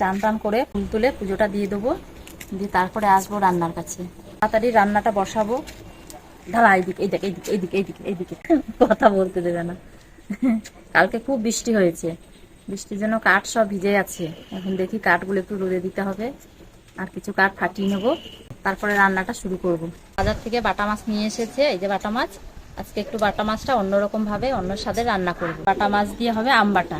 চান টান করে ফুল তুলে পুজোটা দিয়ে দেবো। দিয়ে তারপরে আসব রান্নার কাছে। তাড়াতাড়ি রান্নাটা বসাবো। ঢালা এইদিকে এইদিকে এইদিকে এইদিকে এইদিকে এইদিকে। কথা বলতে দেবে না। কালকে খুব বৃষ্টি হয়েছে। বৃষ্টির জন্য কাঠ সব ভিজে আছে। এখন দেখি কাঠগুলো একটু রোদে দিতে হবে। আর কিছু কাঠ ফাটিয়ে নেব। তারপরে রান্নাটা শুরু করব। বাজার থেকে বাটা মাছ নিয়ে এসেছে। এই যে বাটা মাছ, আজকে একটু বাটা মাছটা অন্যরকম ভাবে, অন্য স্বাদে রান্না করব। বাটা মাছ দিয়ে হবে আম বাটা।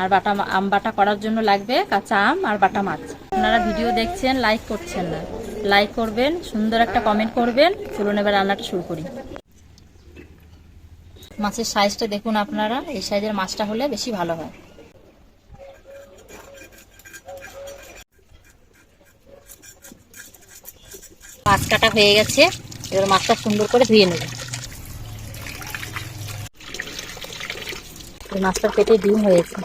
আর বাটা আম বাটা করার জন্য লাগবে কাঁচা আম আর বাটা মাছ। আপনারা ভিডিও দেখছেন লাইক করছেন না। লাইক করবেন, সুন্দর একটা কমেন্ট করবেন। চলুন এবার রান্নাটা শুরু করি। মাছের সাইজটা দেখুন আপনারা। এই সাইজের মাছটা হলে বেশি ভালো হয়। মাছ কাটা হয়ে গেছে। এবার মাছটা সুন্দর করে ধুয়ে নেব। মাছটার পেটে ডিম হয়েছে।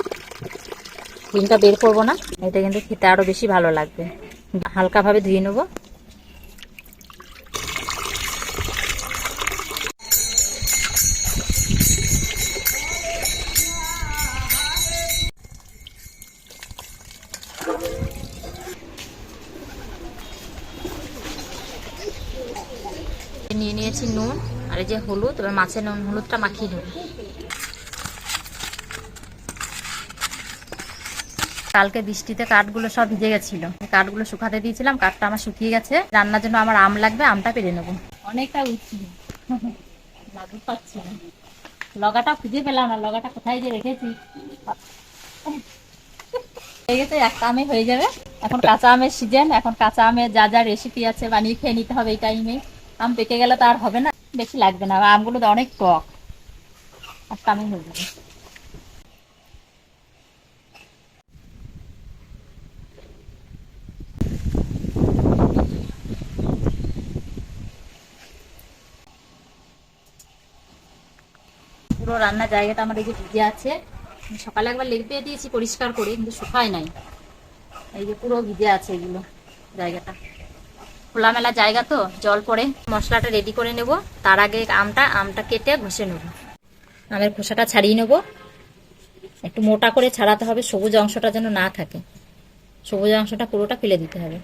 ডিমটা বের করব না, এটা কিন্তু খেতে আরও বেশি ভালো লাগবে। হালকাভাবে ধুয়ে নেব। নিয়ে নিয়েছি নুন, আর এই যে হলুদ, এবার মাছের নুন, হলুদটা মাখিয়ে নেব। কালকে বৃষ্টিতে কাঠগুলো সব ভিজে গেছিল। কাঠগুলো শুকাতে দিয়েছিলাম, কাঠটা আমার শুকিয়ে গেছে। রান্নার জন্য আমার আম লাগবে, আমটা পেরে নেব। অনেকটা উঠছি। লাগু পাচ্ছি লগাটা খুঁজে পেলাম না, লগাটা কোথায় যে রেখেছি? হয়ে গেছে, একটা আমে হয়ে যাবে। এখন কাঁচা আমের সিজন এখন কাঁচা আমের যা যা রেসিপি আছে বানিয়ে খেয়ে নিতে হবে এই টাইমে আম পেকে গেলে তো আর হবে না, বেশি লাগবে না। আমগুলো তো অনেক টক একটা আমি হয়ে যাবে। পুরো রান্নার জায়গাটা আমার এই যে ভিজে আছে। সকালে একবার লেগে দিয়েছি, পরিষ্কার করে, কিন্তু শুকায় নাই। এই যে পুরো ভিজে আছে এগুলো জায়গাটা। খোলামেলা জায়গা তো, জল পড়ে। মশলাটা রেডি করে নেব। তার আগে আমটা আমটা কেটে ঘষে নেব। আমের খোসাটা ছাড়িয়ে নেব। একটু মোটা করে ছাড়াতে হবে, সবুজ অংশটা যেন না থাকে। সবুজ অংশটা পুরোটা ফেলে দিতে হবে।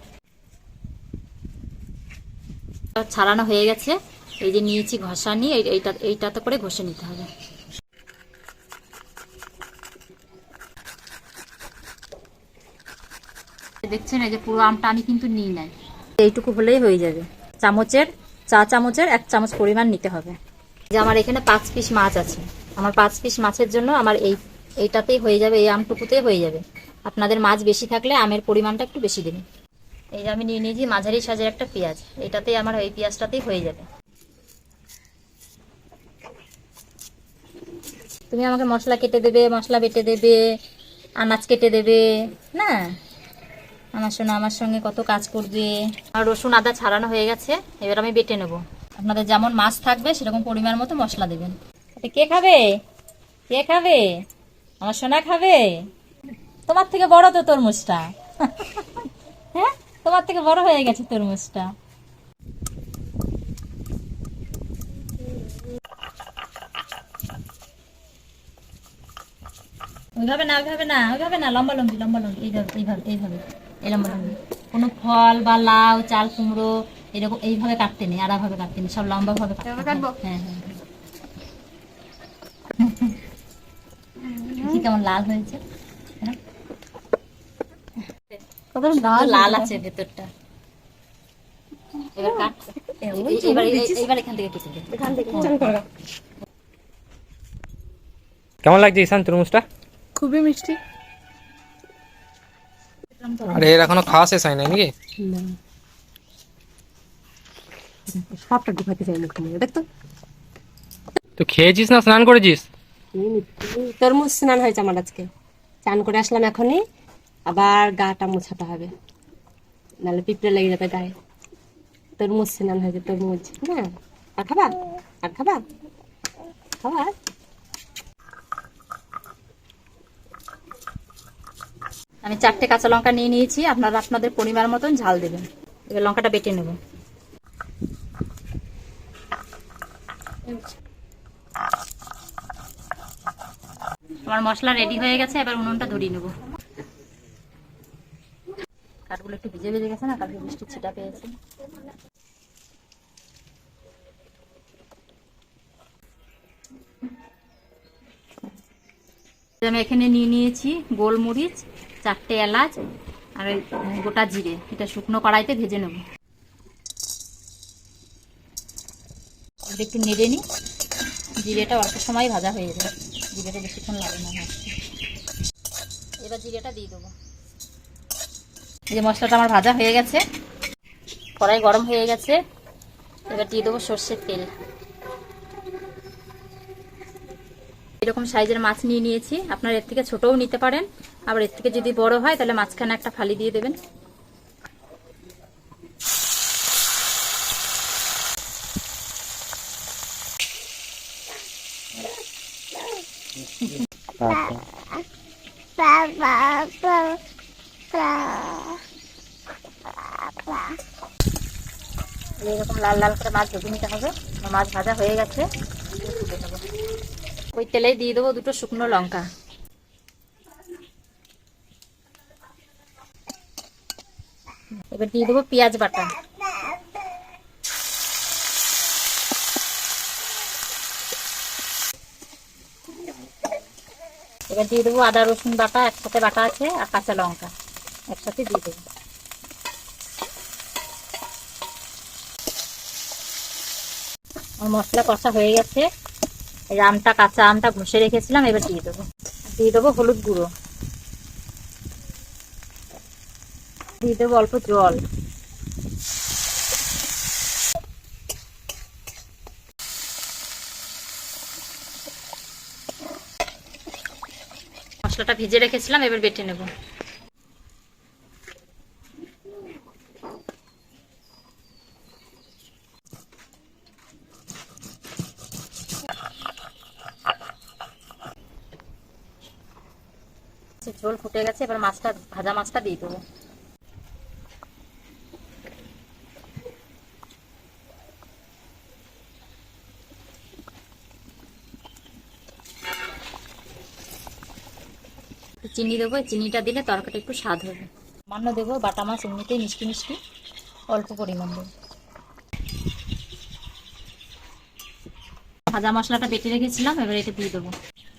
ছাড়ানো হয়ে গেছে। এই যে নিয়েছি ঘষা নিয়ে এই- এইটা এইটাতে করে ঘষে নিতে হবে। দেখছেন এই যে পুরো আমটা আমি কিন্তু নিই নাই। এইটুকু হলেই হয়ে যাবে। চামচের, চা চামচের এক চামচ পরিমাণ নিতে হবে। যে আমার এখানে পাঁচ পিস মাছ আছে। আমার পাঁচ পিস মাছের জন্য আমার এই, এইটাতেই হয়ে যাবে, এই আমটুকুতেই হয়ে যাবে। আপনাদের মাছ বেশি থাকলে আমের পরিমাণটা একটু বেশি দেবেন এই যে আমি নিয়ে নিয়েছি মাঝারি সাজের একটা পেঁয়াজ। এইটাতেই আমার এই পেঁয়াজটাতেই হয়ে যাবে। তুমি আমাকে মশলা কেটে দেবে, মশলা বেটে দেবে, আনাজ কেটে দেবে, না? আমার শোনা আমার সঙ্গে কত কাজ করবে? আর রসুন আদা ছাড়ানো হয়ে গেছে এবার আমি বেটে নেব। আপনাদের যেমন মাছ থাকবে সেরকম পরিমাণ মতো মশলা দেবেন। এটা কে খাবে? কে খাবে? আমার সোনা খাবে? তোমার থেকে বড় তো তরমুজটা। হ্যাঁ? তোমার থেকে বড় হয়ে গেছে তরমুজটা। ওইভাবে না ওইভাবে না ওইভাবে না লম্বা লম্বি লম্বা লম্বি এইভাবে এইভাবে এইভাবে। লম্বা কোনো ফল বা লাউ চাল কুমড়ো এরকম এইভাবে কাটতে নেই আড়াভাবে কাটতে নেই সব লম্বা ভাবে কাটবো? হ্যাঁ হ্যাঁ। কেমন লাল হয়েছে। হ্যাঁ? লাল আছে ভেতরটা। এবার কাট। এবার এবার এখান থেকে কেটে এখান থেকে কেমন লাগছে ঈশান তরমুজটা? খুবই মিষ্টি। আর এর এখনও খাওয়া শেষ হয় নাই নাকি সবটা ঢুকাতে চাই মুখে নিয়ে দেখতো তো। খেয়েছিস না? স্নান করেছিস? তরমুজ স্নান হয়েছে আমার আজকে। চান করে আসলাম এখনই আবার গাটা মোছাতে হবে। নাহলে পিঁপড়ে লেগে যাবে গায়ে। তরমুজ স্নান হয়েছে তরমুজ। হ্যাঁ আর খাবা? আর খাবা? খাবা আমি চারটে কাঁচা লঙ্কা নিয়ে নিয়েছি, আপনারা আপনাদের পরিমাণ মতন ঝাল দেবেন। এবার লঙ্কাটা বেটে নেব। আমার মশলা রেডি হয়ে গেছে, এবার উনুনটা ধরিয়ে নেব। কাঠগুলো একটু ভিজে ভিজে গেছে না, কালকে বৃষ্টির ছিটা পেয়েছে। আমি এখানে নিয়ে নিয়েছি গোলমরিচ চারটে এলাচ আর ওই গোটা জিরে, এটা শুকনো কড়াইতে ভেজে নেব। একটু নেড়ে নিই। জিরেটা অল্প সময় ভাজা হয়ে যাবে। জিরেটা বেশিক্ষণ লাগে না এবার জিরেটা দিয়ে দেবো। এই যে মশলাটা আমার ভাজা হয়ে গেছে, কড়াই গরম হয়ে গেছে, এবার দিয়ে দেবো সর্ষের তেল। এরকম সাইজের মাছ নিয়ে নিয়েছি। আপনার এর থেকে ছোটও নিতে পারেন। আবার এর থেকে যদি বড় হয়, তাহলে মাঝখানে একটা ফালি দিয়ে দেবেন। এরকম লাল লাল করে মাছ ভেজে নিতে হবে। মাছ ভাজা হয়ে গেছে। ওই তেলেই দিয়ে দেবো দুটো শুকনো লঙ্কা। এবার দিয়ে দেবো পেঁয়াজ বাটা। এবার দিয়ে দেবো আদা, রসুন বাটা, একসাথে বাটা আছে, আর কাঁচা লঙ্কা। একসাথে দিয়ে দেবো। আমার মশলা কষা হয়ে গেছে। এই আমটা কাঁচা আমটা ঘষে রেখেছিলাম, এবার দিয়ে দেবো। দিয়ে দেবো হলুদ গুঁড়ো। দিয়ে দেবো অল্প জল। মশলাটা ভেজে রেখেছিলাম, এবার বেটে নেব। ঝোল ফুটে গেছে, এবার মাছটা, ভাজা মাছটা দিয়ে দেবো। চিনি দেবো চিনিটা দিলে তরকারিটা একটু স্বাদ হবে। সামান্য দেবো, বাটা মাছ এমনিতেই মিষ্টি মিষ্টি, অল্প পরিমাণ দেবো। ভাজা মশলাটা বেটে রেখেছিলাম, এবার এটা দিয়ে দেবো।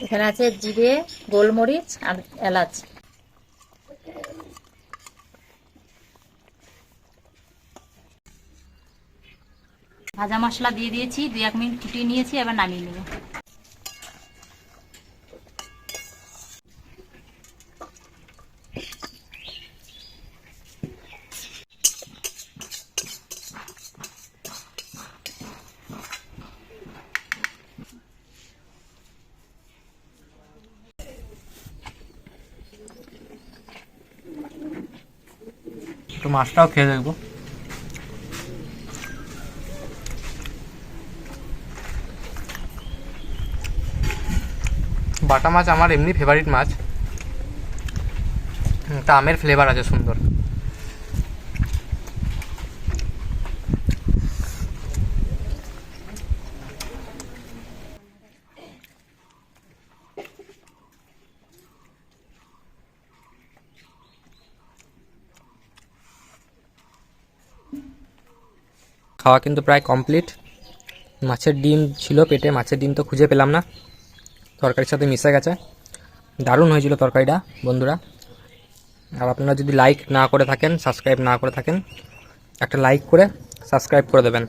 এখানে আছে জিরে, গোলমরিচ আর এলাচ। ভাজা মশলা দিয়ে দিয়েছি দু এক মিনিট ফুটিয়ে নিয়েছি, এবার নামিয়ে নেব। একটু মাছটাও খেয়ে দেখব। বাটা মাছ আমার এমনি ফেভারিট মাছ। তা আমের ফ্লেভার আছে সুন্দর। খাওয়া কিন্তু প্রায় কমপ্লিট। মাছের ডিম ছিল পেটে, মাছের ডিম তো খুঁজে পেলাম না। তরকারির সাথে মিশে গেছে। দারুণ হয়েছিল তরকারিটা, বন্ধুরা। আর আপনারা যদি লাইক না করে থাকেন সাবস্ক্রাইব না করে থাকেন, একটা লাইক করে সাবস্ক্রাইব করে দেবেন।